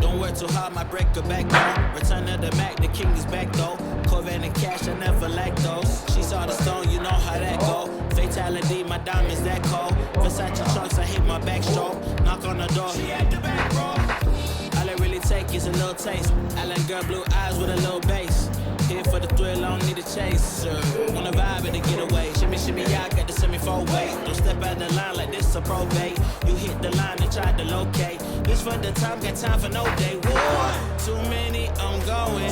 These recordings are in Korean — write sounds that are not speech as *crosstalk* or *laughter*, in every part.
Don't work too hard, my break a back though. Return of the Mac, the king is back though. Corvette and cash, I never lack those. She saw the stone, you know how that go. Fatality, my diamonds that cold. Versace trunks, I hit my backstroke. Knock on the door, he at the back row. All I really take is a little taste. I like girl blue eyes with a little bass. Here for the thrill, I don't need a chaser. Wanna vibe in the getaway. Shimmy, shimmy, I got the semi four way. Don't step out the line like this a probate. You hit the line and try to locate. This for the time, got time for no day. One, too many, I'm going.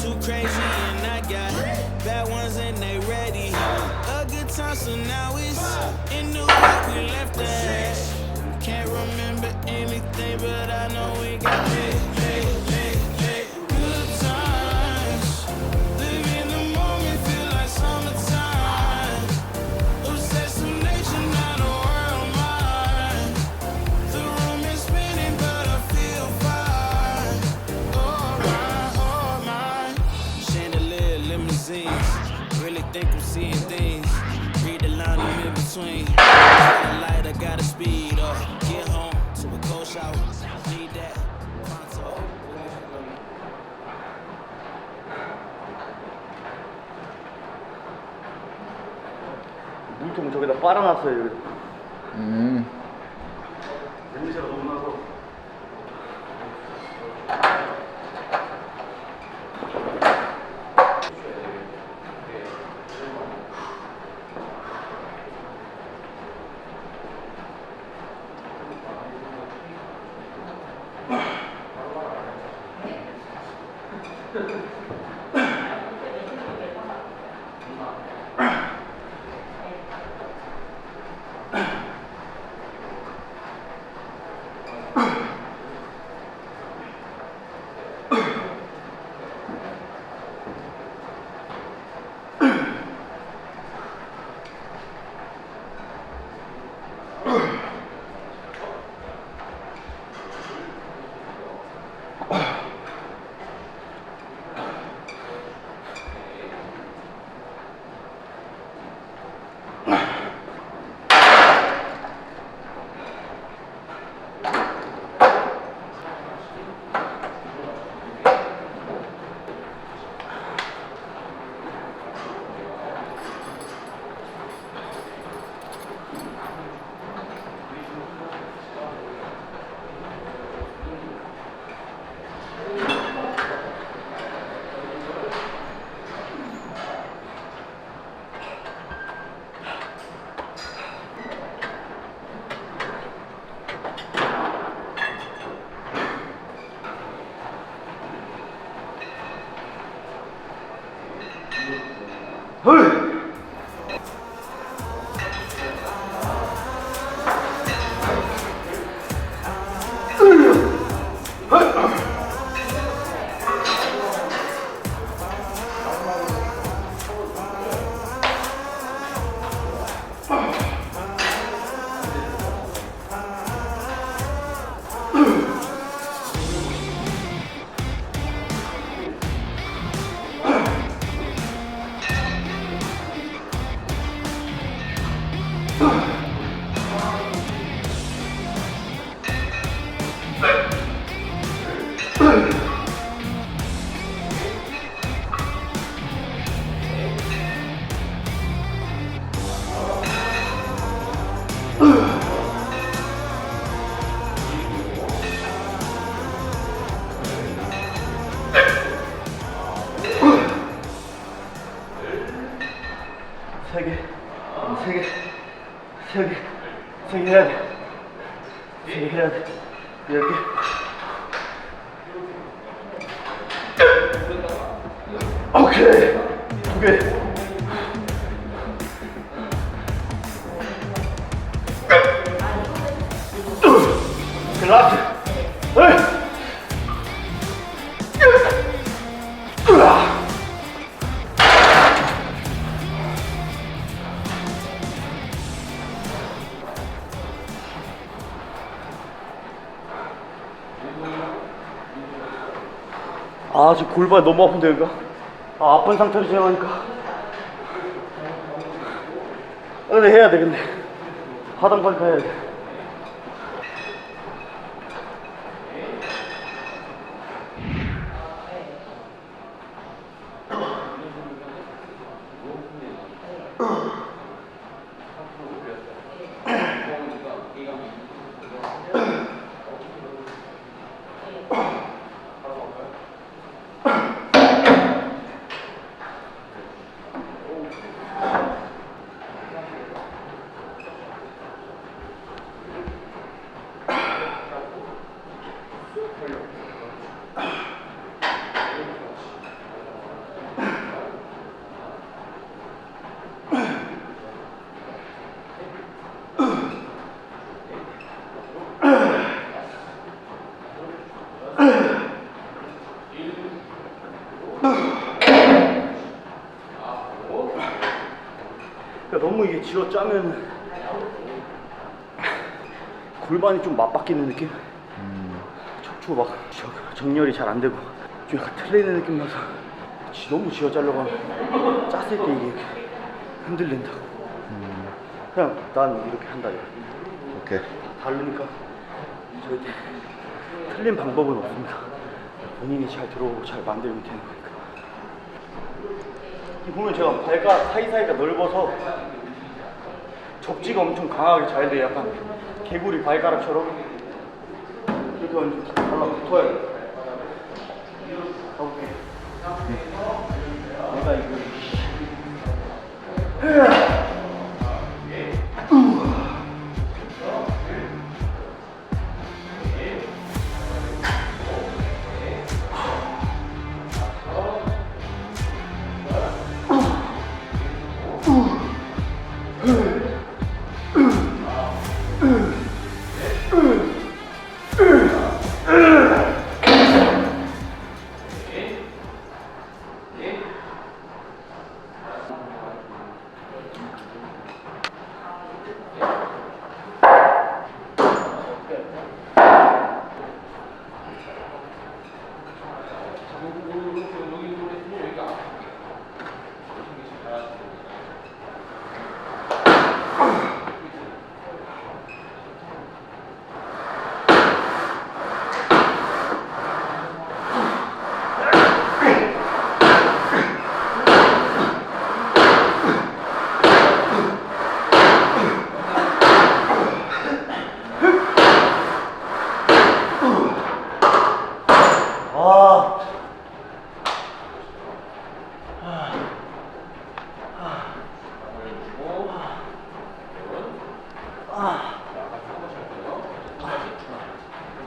Too crazy, and I got bad ones and they ready. A good time, so now it's in New York, we left that. Can't remember anything, but I know 물통 저기다 빨아놨어요. 여기. 음. 냄새가 세 개, 세 개, 세 개, 세개 해야 돼. 세개 해야 돼. 열 개. 오케이. 두 개. 그 라스트. 에이. 으아. 아, 저 골반 너무 아픈데, 여기가. 아, 아픈 상태로 진행하니까. 아, 근데 해야 돼, 근데. 하단 빨리 가야 돼. 이게 쥐어 짜면 골반이 좀 맞바뀌는 느낌? 척추 막 저- 정렬이 잘 안 되고 좀 약간 틀리는 느낌 나서 지- 너무 쥐어 짜려고 하면 짰을 때 이게 흔들린다고 그냥 난 이렇게 한다 이거. 오케이. 다르니까 절대 틀린 방법은 없습니다 본인이 잘 들어오고 잘 만들면 되는 거니까 이 보면 제가 발가 사이사이가 넓어서 접지가 엄청 강하게 잘 돼. 약간 개구리 발가락처럼 이렇게 완전 딱 달라붙어야 돼. 가볼게. 내가 이거.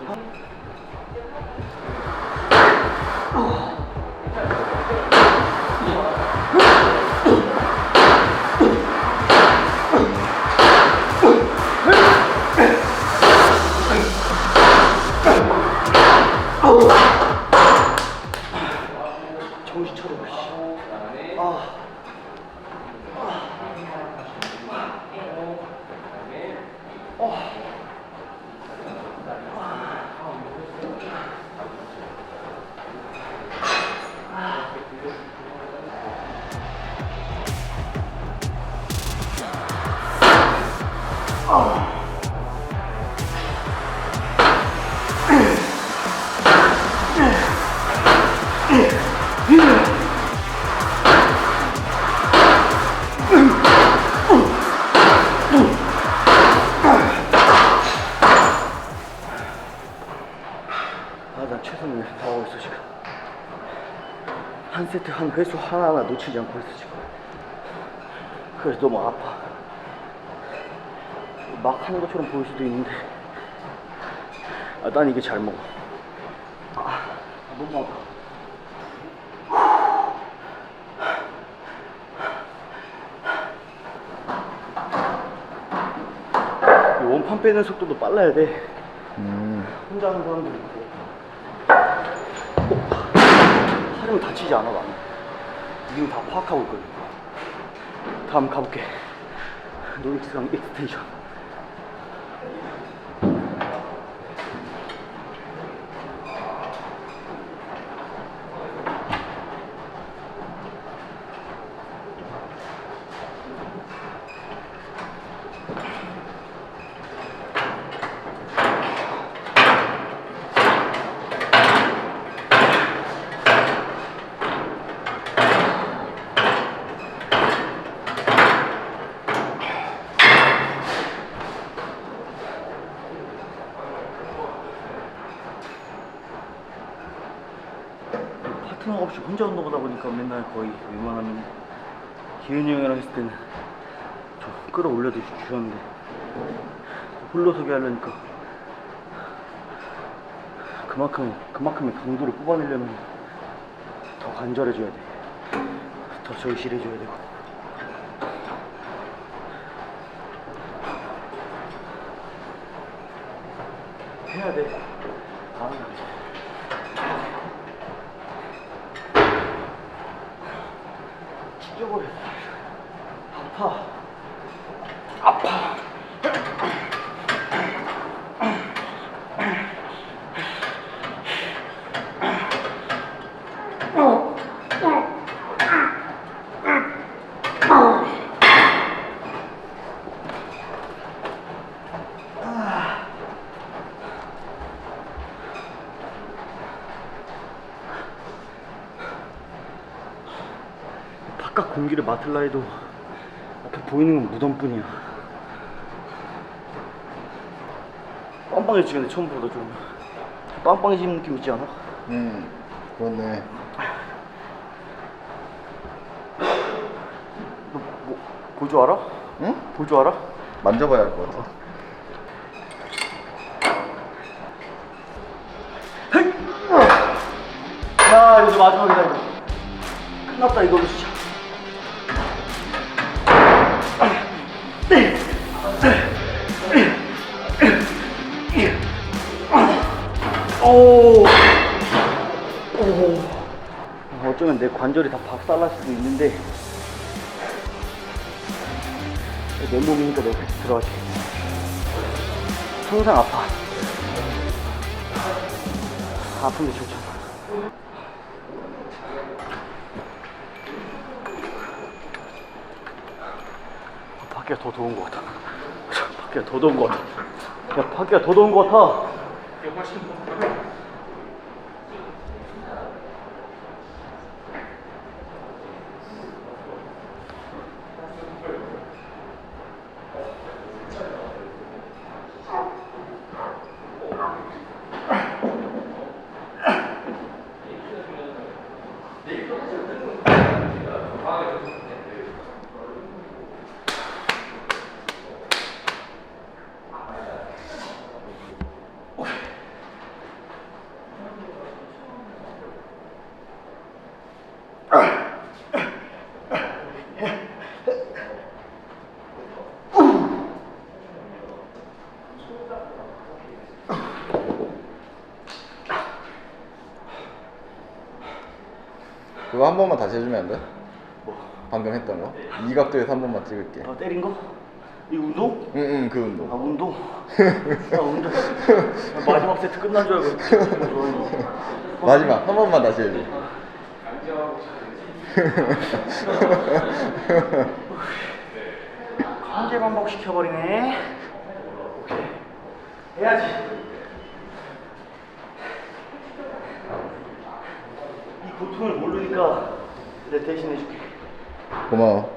정신 한 세트 한 횟수 하나하나 놓치지 않고 있어, 지금. 그래서 너무 아파. 막 하는 것처럼 보일 수도 있는데. 아, 난 이게 잘 먹어. 아, 너무 아파. 이 원판 빼는 속도도 빨라야 돼. 혼자 하는 사람들이 있고. 어, 사람은 다치지 않아, 나는. 이건 다 파악하고 있거든. 다음 가볼게. 노릭스랑 익스텐션. 혼자 운동하다 보니까 맨날 거의 웬만하면 기현이 형이랑 했을 때는 저 끌어올려도 주- 주셨는데 홀로서기 하려니까 그만큼 그만큼의 강도를 뽑아내려면 더 간절해져야 돼. 더 절실해져야 되고. 해야 돼. 아, 찢어버려. 아파. 아파. 바깥 공기를 맡을라 해도 앞에 보이는 건 무덤뿐이야. 빵빵해지는데 처음보다 좀 빵빵해지는 느낌 있지 않아? 음 그렇네 너 뭐, 볼줄 알아? 응? 볼줄 알아? 만져봐야 할 것 같아 야 이거 마지막이다 이거 끝났다 이걸 어쩌면 내 관절이 다 박살날 수도 있는데 내 몸이니까 내가 같이 들어가지 항상 아파 아픈데 좋잖아 밖에가 더 더운 것 같아. 밖에가 더 더운 것 같아. 야, 밖에가 더 더운 것 같아. 그거 한 번만 다시 해주면 안 돼? 방금 했던 거? 이 각도에서 한 번만 찍을게 아, 때린 거? 이 운동? 응 응 그 아, 운동 운동? *laughs* 아, 운동. 아, 마지막 세트 끝난 줄 알고. 마지막 한 번만 다시 해줘 강제 반복 시켜버리네. 오케이. 해야지. 이 고통을 모르니까 내가 대신 해줄게. 고마워